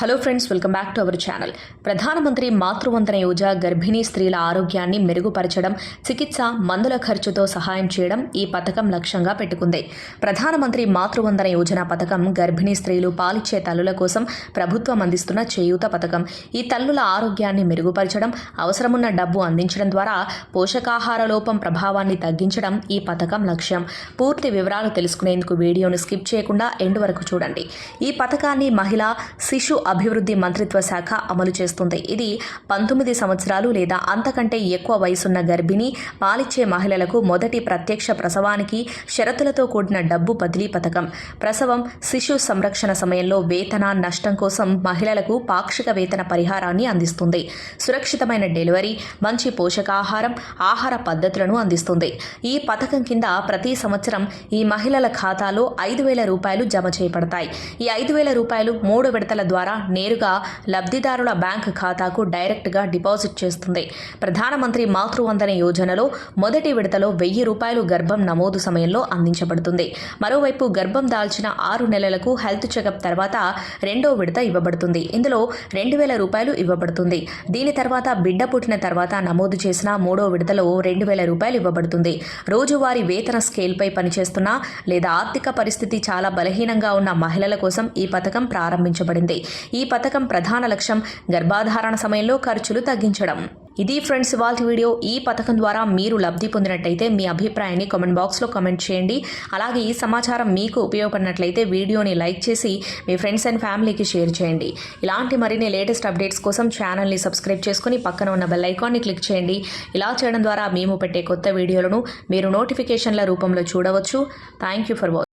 Hello friends welcome back to our channel Pradhan Mantri Matru Vandana Yojana గర్భిణీ స్త్రీల ఆరోగ్యాన్ని మెరుగుపరచడం చికిత్స మందుల ఖర్చుతో సహాయం చేయడం ఈ పథకం లక్ష్యంగా పెట్టుకుంది. ప్రధానమంత్రి మాతృవందన యోజన పథకం గర్భిణీ స్త్రీలు పాలిచ్చే తల్లుల కోసం ప్రభుత్వం అందిస్తున్న చేయూత పథకం. ఈ తల్లుల ఆరోగ్యాన్ని మెరుగుపరచడం అవసరమున్న డబ్బు అందించడం ద్వారా పోషకాహార లోపం ప్రభావాన్ని తగ్గించడం ఈ పథకం లక్ష్యం. పూర్తి వివరాలు తెలుసుకునేందుకు వీడియోను స్కిప్ చేయకుండా ఎండ్ వరకు చూడండి. ఈ పథకాన్ని మహిళా శిశు అభివృద్ధి మంత్రిత్వ శాఖ అమలు చేస్తుంది. ఇది పంతొమ్మిది సంవత్సరాలు లేదా అంతకంటే ఎక్కువ వయసున్న గర్భిణీ పాలిచ్చే మహిళలకు మొదటి ప్రత్యక్ష ప్రసవానికి షరతులతో కూడిన డబ్బు బదిలీ పథకం. ప్రసవం శిశు సంరక్షణ సమయంలో వేతన నష్టం కోసం మహిళలకు పాక్షిక వేతన పరిహారాన్ని అందిస్తుంది. సురక్షితమైన డెలివరీ మంచి పోషకాహారం ఆహార పద్ధతులను అందిస్తుంది. ఈ పథకం కింద ప్రతి సంవత్సరం ఈ మహిళల ఖాతాలో ఐదు వేల రూపాయలు జమ చేయబడతాయి. ఈ ఐదు వేల రూపాయలు మూడు విడతల ద్వారా నేరుగా లబ్ధిదారుల బ్యాంక్ ఖాతాకు డైరెక్ట్గా డిపాజిట్ చేస్తుంది. ప్రధానమంత్రి మాతృవందన యోజనలో మొదటి విడతలో వెయ్యి రూపాయలు గర్భం నమోదు సమయంలో అందించబడుతుంది. మరోవైపు గర్భం దాల్చిన ఆరు నెలలకు హెల్త్ చెకప్ తర్వాత రెండో విడత ఇవ్వబడుతుంది. ఇందులో రెండు వేల రూపాయలు ఇవ్వబడుతుంది. దీని తర్వాత బిడ్డ పుట్టిన తర్వాత నమోదు చేసిన మూడో విడతలో రెండు వేల రూపాయలు ఇవ్వబడుతుంది. రోజువారీ వేతన స్కేల్పై పనిచేస్తున్న లేదా ఆర్థిక పరిస్థితి చాలా బలహీనంగా ఉన్న మహిళల కోసం ఈ పథకం ప్రారంభించబడింది. ఈ పథకం ప్రధాన లక్ష్యం గర్భాధారణ సమయంలో ఖర్చులు తగ్గించడం. ఇది ఫ్రెండ్స్ ఇవాళ వీడియో ఈ పథకం ద్వారా మీరు లబ్ధి పొందినట్టయితే మీ అభిప్రాయాన్ని కామెంట్ బాక్స్లో కామెంట్ చేయండి. అలాగే ఈ సమాచారం మీకు ఉపయోగపడినట్లయితే వీడియోని లైక్ చేసి మీ ఫ్రెండ్స్ అండ్ ఫ్యామిలీకి షేర్ చేయండి. ఇలాంటి మరిన్ని లేటెస్ట్ అప్డేట్స్ కోసం ఛానల్ని సబ్స్క్రైబ్ చేసుకుని పక్కన ఉన్న బెల్ ఐకాన్ని క్లిక్ చేయండి. ఇలా చేయడం ద్వారా మేము పెట్టే కొత్త వీడియోలను మీరు నోటిఫికేషన్ల రూపంలో చూడవచ్చు. Thank you for watching